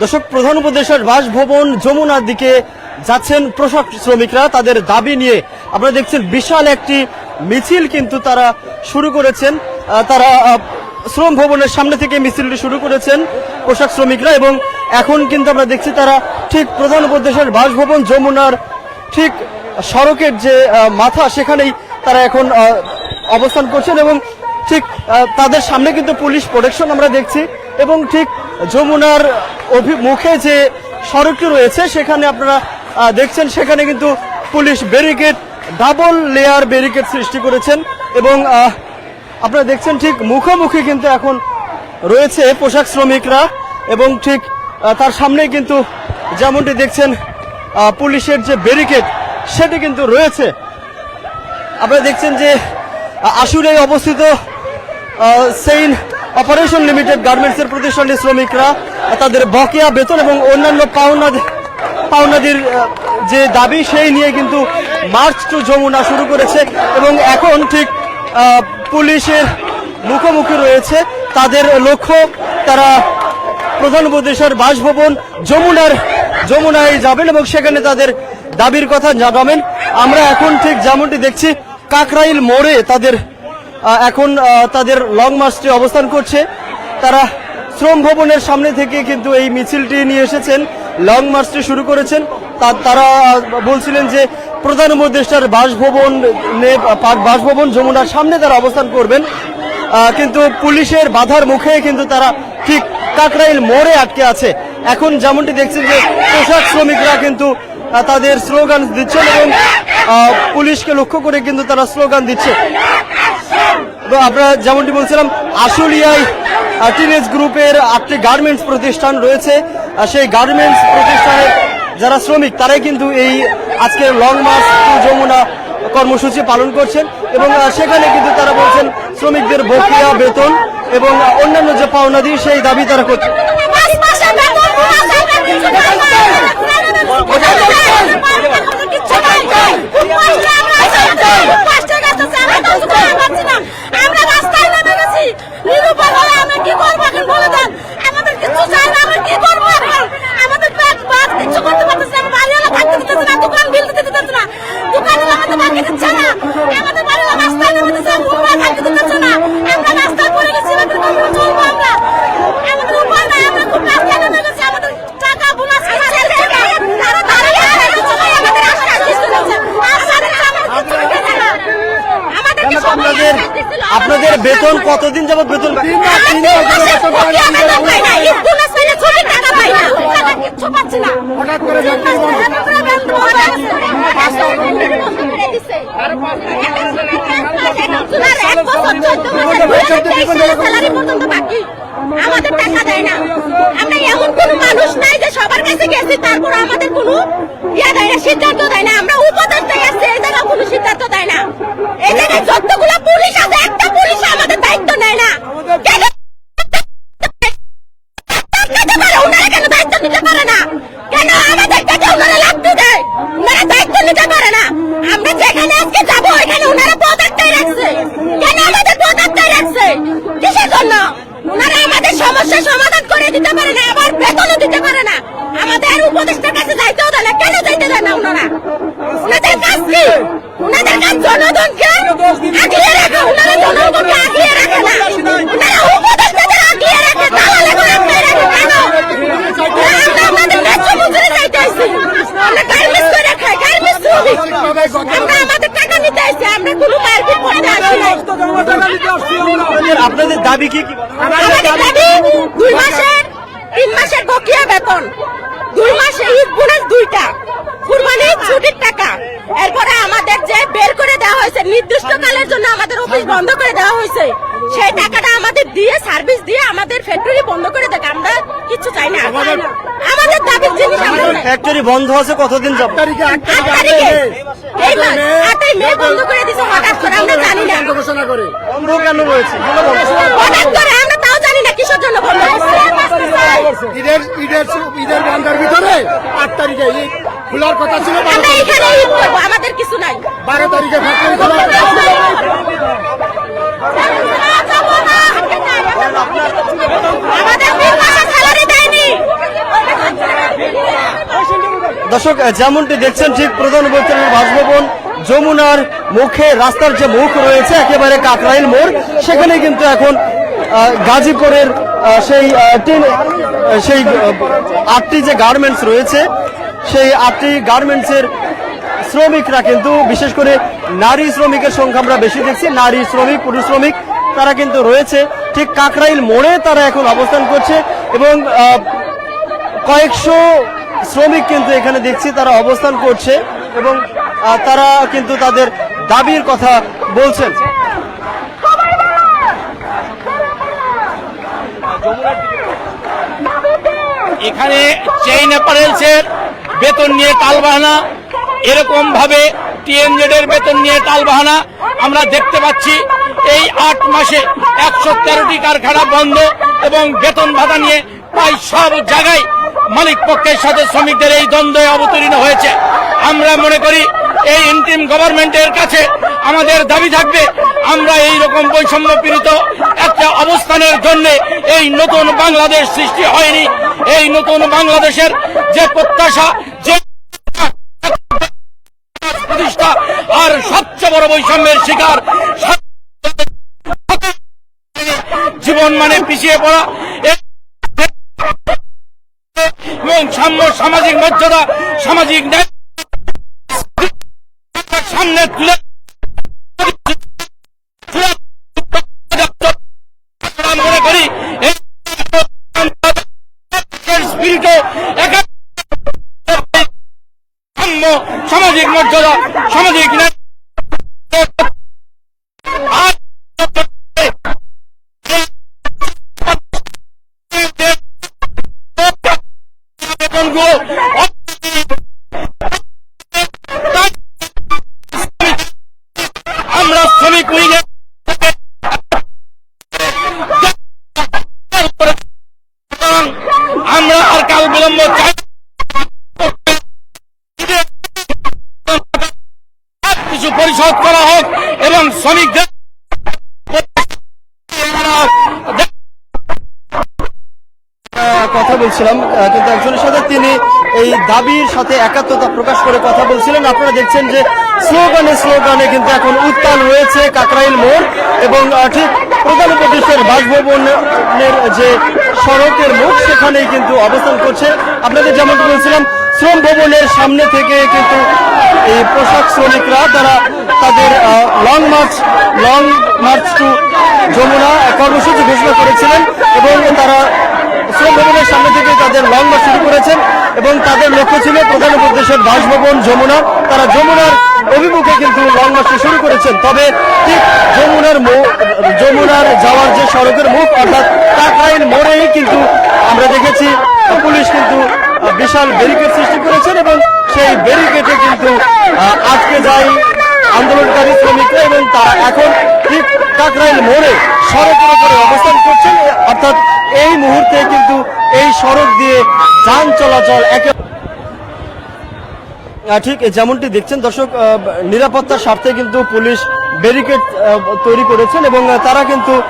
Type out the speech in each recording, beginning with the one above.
দর্শক, প্রধান উপদেশের বাসভবন যমুনার দিকে যাচ্ছেন পোশাক শ্রমিকরা। তাদের দাবি নিয়ে আপনারা দেখছেন বিশাল একটি মিছিল কিন্তু তারা শুরু করেছেন। তারা শ্রম ভবনের সামনে থেকে মিছিলটি শুরু করেছেন পোশাক শ্রমিকরা এবং এখন কিন্তু আমরা দেখছি তারা ঠিক প্রধান উপদেশের বাসভবন যমুনার ঠিক সড়কের যে মাথা, সেখানেই তারা এখন অবস্থান করছেন এবং ঠিক তাদের সামনে কিন্তু পুলিশ প্রোটেকশন আমরা দেখছি এবং ঠিক যমুনার অভিমুখে যে সড়কটি রয়েছে, সেখানে আপনারা দেখছেন, সেখানে কিন্তু police barricade double layer barricade সৃষ্টি করেছেন এবং আপনারা দেখছেন ঠিক মুখোমুখি কিন্তু এখন রয়েছে পোশাক শ্রমিকরা এবং ঠিক তার সামনে কিন্তু যেমনটি দেখছেন পুলিশের যে ব্যারিকেড সেটি কিন্তু রয়েছে। আপনারা দেখছেন যে আশুলিয়ায় অবস্থিত সেইন অপারেশন লিমিটেড গার্মেন্টসের প্রতিষ্ঠানের শ্রমিকরা, তাদের বকেয়া বেতন এবং অন্যান্য পাওনা পাওনাদির যে দাবি, সেই নিয়ে কিন্তু মার্চ টু যমুনা শুরু করেছে এবং এখন ঠিক পুলিশের মুখোমুখি রয়েছে। তাদের লক্ষ্য, তারা প্রধান উপদেশের বাসভবন যমুনার, যমুনায় যাবেন এবং সেখানে তাদের দাবির কথা জানাবেন। আমরা এখন ঠিক যেমনটি দেখছি, কাকরাইল মোড়ে তাদের এখন তাদের লং মার্চটি অবস্থান করছে। তারা শ্রম ভবনের সামনে থেকে কিন্তু এই মিছিলটি নিয়ে এসেছেন লং মার্চটি শুরু করেছেন। তারা বলছিলেন যে প্রধান উপদেষ্টার বাসভবন বাসভবন যমুনার সামনে তারা অবস্থান করবেন। কিন্তু পুলিশের বাধার মুখে কিন্তু তারা ঠিক কাকরাইল মোড়ে আটকে আছে। এখন যেমনটি দেখছেন যে পোশাক শ্রমিকরা কিন্তু তাদের স্লোগান দিচ্ছেন এবং পুলিশকে লক্ষ্য করে কিন্তু তারা স্লোগান দিচ্ছে। তো আমরা যেমনটি বলছিলাম, আশুলিয়ায় টিনেজ গ্রুপের আটটি গার্মেন্টস প্রতিষ্ঠান রয়েছে। সেই গার্মেন্টস প্রতিষ্ঠানের যারা শ্রমিক, তারাই কিন্তু এই আজকে লং মার্চ টু যমুনা কর্মসূচি পালন করছেন এবং সেখানে কিন্তু তারা বলছেন শ্রমিকদের বকেয়া বেতন এবং অন্যান্য যে পাওনাদি সেই দাবি তারা করছে। আমাদের বাড়িওয়ালা রাস্তায় নেমে দিচ্ছে। আমরা রাস্তায় পড়ে গেছি, এবার কীভাবে চলবো আমরা? আমাদের উপায় নাই, আমরা খুব রাস্তায় নেমে গেছি, আমাদের টাকা বোনাস দিচ্ছে না। তারা দাঁড়িয়ে আছে, সবাই আমাদের আশ্বাস দিচ্ছে। আশ্বাস দিচ্ছে, আমাদের কিচ্ছু দিচ্ছে না। আমাদেরকে কেন সবাই আপনাদের আপনাদের বেতন কতদিন যাবত বেতন পান? হঠাৎ করে আমাদের টাকা দেয় না আমরা এমন কোন মানুষ নাই যে সবার কাছে গেছি তারপর আমাদের কোনো ইয়া দেয় না সিদ্ধান্ত দেয় না আমরা এই জায়গায় কোনো সিদ্ধান্ত দেয় না এই জায়গায় যতগুলো পুলিশ আছে একটা পুলিশ আমাদের দায়িত্ব নেয় না কেন নিতে পারে ওনারা কেন দায়িত্ব নিতে পারে না কেন আমাদের কাছে ওনারা লাগতে দেয় ওনারা দায়িত্ব নিতে পারে না আমরা যেখানে আজকে যাব এখানে ওনারা পদ একটাই রাখছে কেন আমাদের পদ একটাই রাখছে কিসের জন্য ওনারা আমাদের সমস্যার সমাধান করে দিতে পারে না আবার বেতনও দিতে পারে না আমাদের উপদেষ্টার কাছে যাইতেও দেয় না কেন যাইতে দেয় না ওনারা ওনাদের কাজ কি ওনাদের কাজ জনগণকে আগলিয়ে রাখা ওনারা জনগণকে আগলিয়ে রাখে না ওনারা উপদেষ্টাদের আগলিয়ে রাখে দালালে করে আগলিয়ে রাখে কেন আমরা আমাদের ন্যায্য মজুরি চাইতে আইছি আমরা গার্মেন্টস করে খাই গার্মেন্টস শ্রমিক আমরা আমাদের টাকা নিতে আইছি আমরা কোনো মারপিট করতে আসি নাই আপনাদের আপনাদের দাবি কি কি আমাদের দাবি দুই মাসের তিন মাসের বকেয়া বেতন দুই মাসে ঈদ বোনাস দুইটা কুরবানি ছুটির টাকা এরপরে আমাদের যে বের করে দেওয়া হয়েছে নির্দিষ্ট কালের জন্য আমাদের অফিস বন্ধ করে দেওয়া হয়েছে। সেই টাকাটা আমাদের দিয়ে সার্ভিস দিয়ে আমাদের ফ্যাক্টরি বন্ধ করে দেয় আমরা কিছু চাই না আমাদের জিনিস ফ্যাক্টরি বন্ধ আছে কতদিন যাব? আট তারিখে এই মাস আটই মে বন্ধ করে দিছে হঠাৎ করে আমরা জানি না। ঘোষণা করে। বন্ধ কেন রয়েছে হঠাৎ করে আমরা তাও জানি না কিসের জন্য বন্ধ করছে ঈদের ঈদের ঈদের বন্ধের ভিতরে আট তারিখে ঈদ খোলার কথা ছিল আমরা এখানে ঈদ করব আমাদের কিছু নাই বারো তারিখে ফ্যাক্টরি খোলার কথা ছিল আমাদের তিন মাসের স্যালারি দেয়নি দর্শক আহ, যেমনটি দেখছেন ঠিক প্রধান উপজেলার বাসভবন, যমুনার মুখে রাস্তার যে মুখ রয়েছে, একেবারে কাকরাইল মোড়। সেখানে কিন্তু এখন গাজীপুরের সেই সেই আটটি যে গার্মেন্টস রয়েছে, সেই আটটি গার্মেন্টসের শ্রমিকরা কিন্তু, বিশেষ করে নারী শ্রমিকের সংখ্যা আমরা বেশি দেখছি, নারী শ্রমিক, পুরুষ শ্রমিক, তারা কিন্তু রয়েছে। ঠিক কাকরাইল মোড়ে তারা এখন অবস্থান করছে এবং কয়েকশো শ্রমিক কিন্তু এখানে দেখছি তারা অবস্থান করছে এবং তারা কিন্তু তাদের দাবির কথা বলছেন। এখানে চেইন অ্যাপারেলসের বেতন নিয়ে টালবাহানা। এরকম ভাবে টিএনজেড এর বেতন নিয়ে টালবাহানা আমরা দেখতে পাচ্ছি। এই আট মাসে একশো তেরোটি কারখানা বন্ধ এবং বেতন ভাতা নিয়ে প্রায় সব জায়গায় মালিক পক্ষের সাথে শ্রমিকদের এই দ্বন্দ্বে অবতীর্ণ হয়েছে আমরা মনে করি এই ইন্টিম গভর্নমেন্টের কাছে আমাদের দাবি থাকবে আমরা এই রকম বৈষম্য পীড়িত একটা অবস্থানের জন্য এই নতুন বাংলাদেশ সৃষ্টি হয়নি এই নতুন বাংলাদেশের যে প্রত্যাশা যে প্রতিষ্ঠা আর সবচেয়ে বড় বৈষম্যের শিকার জীবন মানে পিছিয়ে পড়া এবং সাম্য সামাজিক মর্যাদা সামাজিক ন্যায় সামনে তুলে সামাজিক মর্যাদা সামাজিক বেতনগুলো আমরা শ্রমিক উইংয়ের দাবির সাথে একাত্মতা প্রকাশ করে কথা বলছিলেন। আপনারা দেখছেন যে স্লোগানে স্লোগানে কিন্তু এখন উত্তাল হয়েছে কাকরাইল মোড় এবং ঠিক প্রধান উপদেশের বাসভবনের যে সড়কের মুখ সেখানেই কিন্তু অবস্থান করছে। আপনাদের যেমন বলছিলাম, শ্রম ভবনের সামনে থেকে কিন্তু এই পোশাক শ্রমিকরা, তারা তাদের long march long march to Jamuna কর্মসূচি ঘোষণা করেছিলেন এবং তারা শ্রম সামনে থেকে তাদের লং মার্চ শুরু করেছেন এবং তাদের লক্ষ্য ছিল প্রধান উপদেশের বাসভবন যমুনা। তারা যমুনার অভিমুখে কিন্তু লং মার্চটি শুরু করেছেন। তবে ঠিক যমুনার যমুনার যাওয়ার যে সড়কের মুখ, অর্থাৎ কাকরাইল মোড়েই কিন্তু আমরা দেখেছি পুলিশ কিন্তু বিশাল ব্যারিকেড সৃষ্টি করেছেন এবং সেই ব্যারিকেডে কিন্তু আজকে যায় আন্দোলনকারী শ্রমিকরা এবং তারা এখন ঠিক কাকরাইল মোড়ে সড়কের উপরে অবস্থান করছেন। অর্থাৎ এই মুহূর্তে কিন্তু এই সড়ক দিয়ে যান চলাচল একে ঠিক যেমনটি দেখছেন দর্শক নিরাপত্তার স্বার্থে কিন্তু পুলিশ ব্যারিকেড তৈরি করেছেন এবং তারা কিন্তু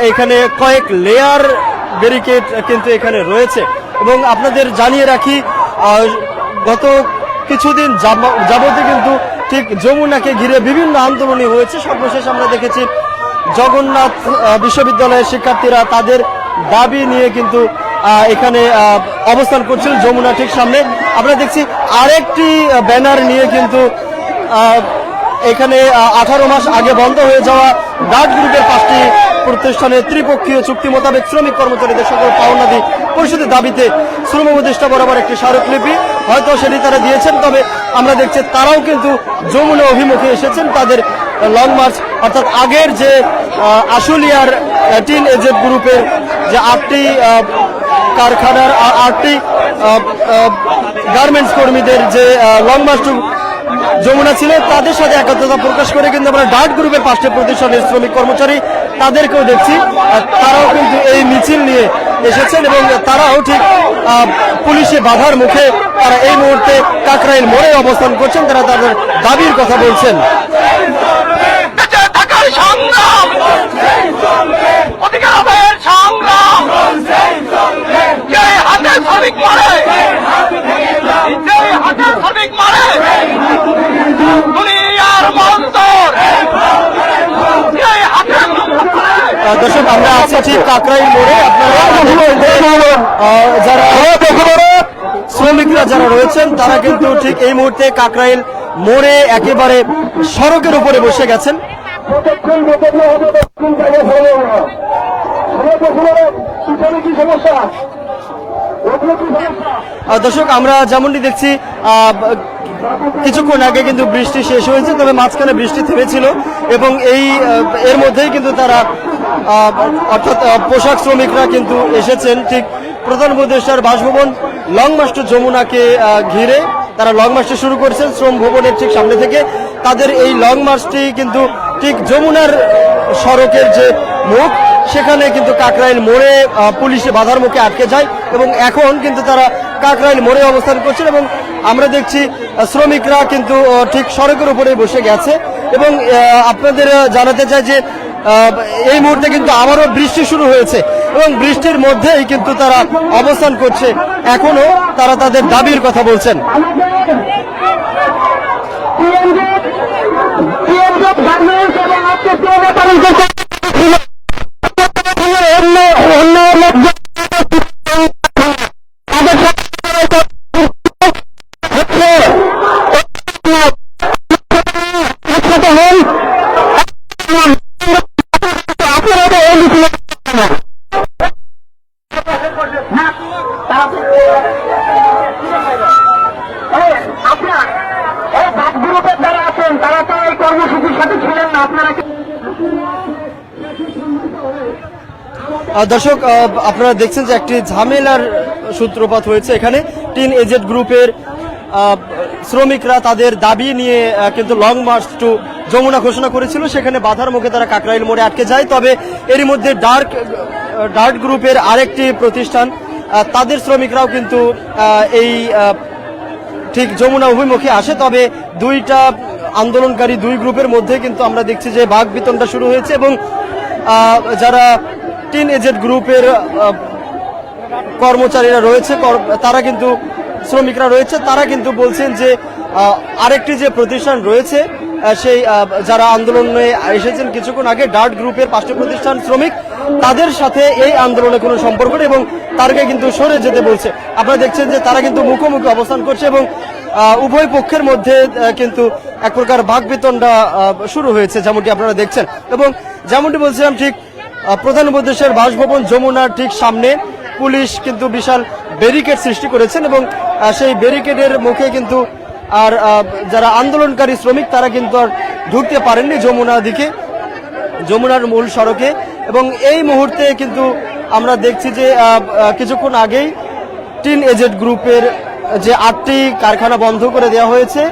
এখানে কয়েক লেয়ার ব্যারিকেড কিন্তু এখানে রয়েছে। এবং আপনাদের জানিয়ে রাখি গত কিছুদিন যাব- যাবতে কিন্তু ঠিক যমুনাকে ঘিরে বিভিন্ন আন্দোলনই হয়েছে। সর্বশেষ আমরা দেখেছি, জগন্নাথ বিশ্ববিদ্যালয়ের শিক্ষার্থীরা তাদের দাবি নিয়ে কিন্তু এখানে অবস্থান করছিল যমুনা ঠিক সামনে। আমরা দেখছি আরেকটি ব্যানার নিয়ে কিন্তু এখানে আঠারো মাস আগে বন্ধ হয়ে যাওয়া ডাক গ্রুপের পাঁচটি প্রতিষ্ঠানের ত্রিপক্ষীয় চুক্তি মোতাবেক শ্রমিক কর্মচারীদের সকল পাওনাদি পরিশোধের দাবিতে শ্রম উপদেষ্টা বরাবর একটি স্মারকলিপি হয়তো সেটি তারা দিয়েছেন, তবে আমরা দেখছি তারাও কিন্তু যমুনা অভিমুখে এসেছেন। তাদের লং মার্চ অর্থাৎ আগের যে আশুলিয়ার টিন এজেড গ্রুপের যে আটটি কারখানার আটটি গার্মেন্টস কর্মীদের যে লং মার্চ যমুনা ছিল, তাদের সাথে একাত্মতা প্রকাশ করে কিন্তু আমরা ডাক গ্রুপের পাঁচটি প্রতিষ্ঠানের শ্রমিক কর্মচারী তাদেরকেও দেখছি। তারাও কিন্তু এই মিছিল নিয়ে এসেছেন এবং তারাও ঠিক পুলিশে বাধার মুখে তারা এই মুহূর্তে কাকরাইল মোড়ে অবস্থান করছেন, তারা তাদের দাবির কথা বলছেন। সংগ্রাম! প্রতিকারের সংগ্রাম। যে হাতে শ্রমিক মারে যে হাতে শ্রমিক মারে দুনিয়ার মন্তর দর্শক আমরা আছি ঠিক কাকরাই মোড়ে। আপনারা যারা শ্রমিকরা যারা রয়েছেন তারা কিন্তু ঠিক এই মুহূর্তে কাকরাইল মোড়ে একেবারে সড়কের উপরে বসে গেছেন। আহ, দর্শক আমরা যেমনটি দেখছি কিছুক্ষণ আগে কিন্তু বৃষ্টি শেষ হয়েছে তবে মাঝখানে বৃষ্টি থেমেছিল এবং এই এর মধ্যেই কিন্তু তারা অর্থাৎ পোশাক শ্রমিকরা কিন্তু এসেছেন। ঠিক প্রধান উপদেষ্টার বাসভবন লং মাস্টার যমুনাকে ঘিরে তারা লং মার্চটি শুরু করেছেন শ্রম ভবনের ঠিক সামনে থেকে। তাদের এই লং মার্চটি কিন্তু ঠিক যমুনার সড়কের যে মুখ, সেখানে কিন্তু কাকরাইল মোড়ে পুলিশে বাধার মুখে আটকে যায় এবং এখন কিন্তু তারা কাকরাইল মোড়ে অবস্থান করছেন এবং আমরা দেখছি শ্রমিকরা কিন্তু ঠিক সড়কের উপরে বসে গেছে এবং আপনাদের জানাতে চাই যে এই মুহূর্তে কিন্তু আবারও বৃষ্টি শুরু হয়েছে এবং বৃষ্টির মধ্যেই কিন্তু তারা অবস্থান করছে। এখনও তারা তাদের দাবির কথা বলছেন। ছিলেন না, আপনারা দর্শক আপনারা দেখছেন যে একটি ঝামেলার সূত্রপাত হয়েছে এখানে। টিন এজেড গ্রুপের শ্রমিকরা তাদের দাবি নিয়ে কিন্তু লং মার্চ টু যমুনা ঘোষণা করেছিল। সেখানে বাধার মুখে তারা কাকরাইল মোড়ে আটকে যায়। তবে এরই মধ্যে ডার্ক ডার্ক গ্রুপের আরেকটি প্রতিষ্ঠান তাদের শ্রমিকরাও কিন্তু এই ঠিক যমুনা অভিমুখে আসে। তবে দুইটা আন্দোলনকারী দুই গ্রুপের মধ্যে কিন্তু আমরা দেখছি যে বাঘ বিতনটা শুরু হয়েছে এবং যারা টিন এজেড গ্রুপের কর্মচারীরা রয়েছে তারা কিন্তু শ্রমিকরা রয়েছে, তারা কিন্তু বলছেন যে আরেকটি যে প্রতিষ্ঠান রয়েছে সেই যারা আন্দোলনে এসেছেন কিছুক্ষণ আগে, ডার্ট গ্রুপের পাঁচটি প্রতিষ্ঠান শ্রমিক, তাদের সাথে এই আন্দোলনে কোনো সম্পর্ক নেই এবং তারকে কিন্তু সরে যেতে বলছে। আপনারা দেখছেন যে তারা কিন্তু মুখোমুখি অবস্থান করছে এবং উভয় পক্ষের মধ্যে কিন্তু এক প্রকার বাঘ বেতনটা শুরু হয়েছে, যেমনটি আপনারা দেখছেন। এবং যেমনটি বলছিলাম, ঠিক প্রধান উপদেশের বাসভবন যমুনার ঠিক সামনে পুলিশ কিন্তু বিশাল ব্যারিকেড সৃষ্টি করেছেন এবং সেই ব্যারিকেডের মুখে কিন্তু আর যারা আন্দোলনকারী শ্রমিক, তারা কিন্তু আর ঢুকতে পারেননি যমুনা দিকে, যমুনার মূল সড়কে। এবং এই মুহূর্তে কিন্তু আমরা দেখছি যে কিছুক্ষণ আগেই টিন এজেড গ্রুপের যে আটটি কারখানা বন্ধ করে দেওয়া হয়েছে।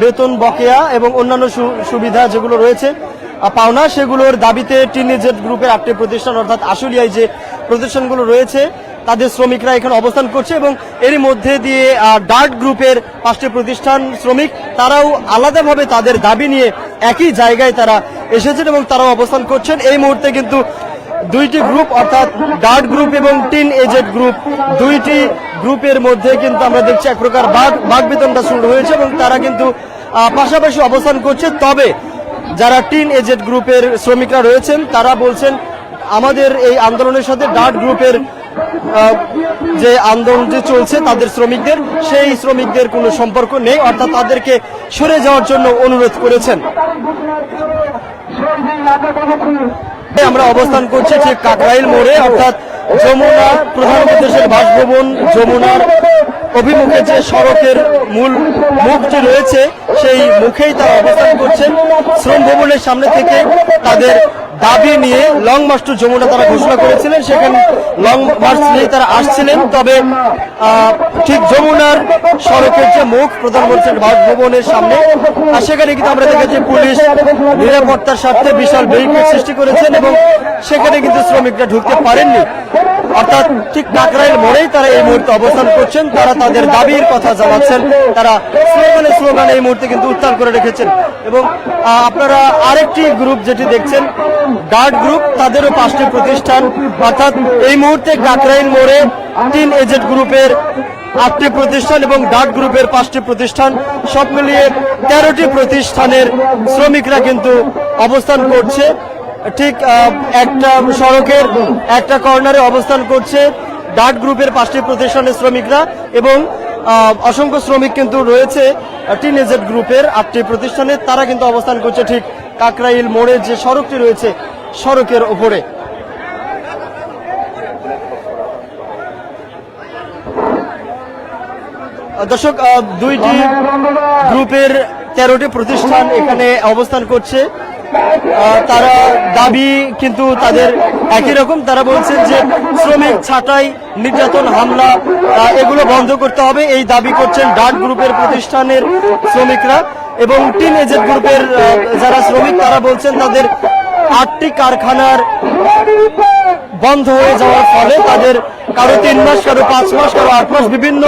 বেতন, বকেয়া এবং অন্যান্য সুবিধা যেগুলো রয়েছে পাওনা, সেগুলোর দাবিতে টিন এজেড গ্রুপের আটটি প্রতিষ্ঠান, অর্থাৎ আশুলিয়ায় যে প্রতিষ্ঠানগুলো রয়েছে, তাদের শ্রমিকরা এখানে অবস্থান করছে এবং এরই মধ্যে দিয়ে ডার্ট গ্রুপের পাঁচটি প্রতিষ্ঠান শ্রমিক, তারাও আলাদাভাবে তাদের দাবি নিয়ে একই জায়গায় তারা এসেছেন এবং তারাও অবস্থান করছেন। এই মুহূর্তে কিন্তু দুইটি গ্রুপ, অর্থাৎ ডার্ট গ্রুপ এবং টিন এজেড গ্রুপ, দুইটি গ্রুপের মধ্যে কিন্তু আমরা দেখছি এক প্রকার বাঘ বাঘ বেতনটা শুরু হয়েছে এবং তারা কিন্তু পাশাপাশি অবস্থান করছে। তবে যারা টিন এজেড গ্রুপের শ্রমিকরা রয়েছেন, তারা বলছেন, আমাদের এই আন্দোলনের সাথে ডার্ট গ্রুপের যে আন্দোলন যে চলছে, তাদের শ্রমিকদের, সেই শ্রমিকদের কোনো সম্পর্ক নেই, অর্থাৎ তাদেরকে সরে যাওয়ার জন্য অনুরোধ করেছেন। আমরা অবস্থান করছি ঠিক কাকরাইল মোড়ে, অর্থাৎ যমুনা প্রধানমন্ত্রীর বাসভবন, যমুনার অভিমুখে যে সড়কের মূল মুখটি রয়েছে, সেই মুখেই তারা অবস্থান করছেন। শ্রম ভবনের সামনে থেকে তাদের দাবি নিয়ে লং মার্চ টু যমুনা তারা ঘোষণা করেছিলেন, সেখানে লং মার্চ নিয়ে তারা আসছিলেন। তবে ঠিক যমুনার সড়কের যে মুখ প্রধানমন্ত্রীর বাসভবনের সামনে, আর সেখানে কিন্তু আমরা দেখেছি পুলিশ নিরাপত্তার স্বার্থে বিশাল ব্যারিকেড সৃষ্টি করেছেন এবং সেখানে কিন্তু শ্রমিকরা ঢুকতে পারেননি। অর্থাৎ ঠিক কাকরাইল মোড়েই তারা এই মুহূর্তে অবস্থান করছেন, তারা তাদের দাবির কথা জানাচ্ছেন, তারা স্লোগানে স্লোগানে এই মুহূর্তে কিন্তু উত্তাল করে রেখেছেন। এবং আপনারা আরেকটি গ্রুপ যেটি দেখছেন গার্ড গ্রুপ তাদেরও পাঁচটি প্রতিষ্ঠান। অর্থাৎ এই মুহূর্তে কাকরাইল মোড়ে তিন এজেন্ট গ্রুপের আটটি প্রতিষ্ঠান এবং ডাক গ্রুপের পাঁচটি প্রতিষ্ঠান। সব মিলিয়ে তেরোটি প্রতিষ্ঠানের শ্রমিকরা কিন্তু অবস্থান করছে। ঠিক একটা সড়কের একটা কর্নারে অবস্থান করছে ডাট গ্রুপের পাঁচটি প্রতিষ্ঠানের শ্রমিকরা এবং অসংখ্য শ্রমিক কিন্তু রয়েছে টিনেজেড গ্রুপের আটটি প্রতিষ্ঠানে। তারা কিন্তু অবস্থান করছে, ঠিক কাকরাইল মোড়ের যে সড়কটি রয়েছে, সড়কের ওপরে। দর্শক দুইটি গ্রুপের তেরোটি প্রতিষ্ঠান এখানে অবস্থান করছে। তারা দাবি কিন্তু তাদের একই রকম। তারা বলছেন যে শ্রমিক ছাঁটাই, নির্যাতন, হামলা এগুলো বন্ধ করতে হবে। এই দাবি করছেন ডাট গ্রুপের প্রতিষ্ঠানের শ্রমিকরা। এবং টিন এজেন্ট গ্রুপের যারা শ্রমিক, তারা বলছেন তাদের আটটি কারখানার বন্ধ হয়ে যাওয়ার ফলে তাদের কারও তিন মাস, কারও পাঁচ মাস, কারও আট মাস বিভিন্ন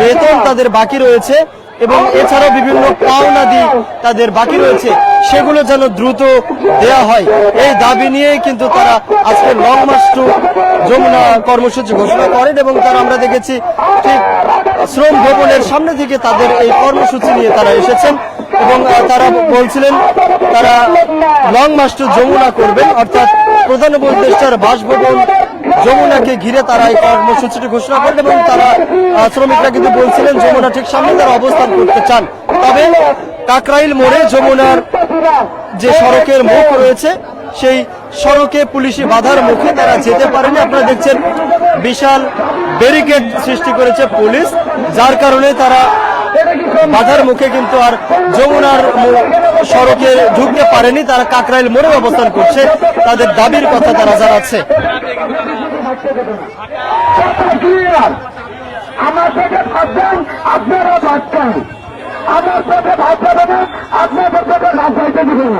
বেতন তাদের বাকি রয়েছে এবং এছাড়াও বিভিন্ন পাওনাদি তাদের বাকি রয়েছে। সেগুলো যেন দ্রুত দেয়া হয়। এই দাবি নিয়ে কিন্তু তারা আজকে লং মার্চ টু যমুনা কর্মসূচি ঘোষণা করেন এবং তারা আমরা দেখেছি ঠিক শ্রম ভবনের সামনে থেকে তাদের এই কর্মসূচি নিয়ে তারা এসেছেন এবং তারা বলছিলেন, তারা লং মার্চ যমুনা করবেন, অর্থাৎ প্রধান উপদেষ্টার বাসভবন যমুনাকে ঘিরে তারা এই কর্মসূচিটি ঘোষণা করেন এবং তারা শ্রমিকরা কিন্তু বলছিলেন যমুনা ঠিক সামনে তারা অবস্থান করতে চান। তবে কাকরাইল মোড়ে যমুনার যে সড়কের মুখ রয়েছে, সেই সড়কে পুলিশি বাধার মুখে তারা যেতে পারেনি। আপনারা দেখছেন বিশাল ব্যারিকেড সৃষ্টি করেছে পুলিশ, যার কারণে তারা বাধার মুখে কিন্তু আর যমুনার সড়কে ঢুকতে পারেনি। তারা কাকরাইল মোড়ে অবস্থান করছে। তাদের দাবির কথা তারা জানাচ্ছে। আমার আপনারা আমার সাথে ভাবতে দেবেন, আপনাদের সাথে রাজনীতি দিবেন।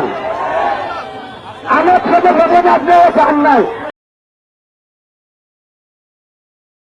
আমার সাথে ভাবেন আপনারা চান নাই।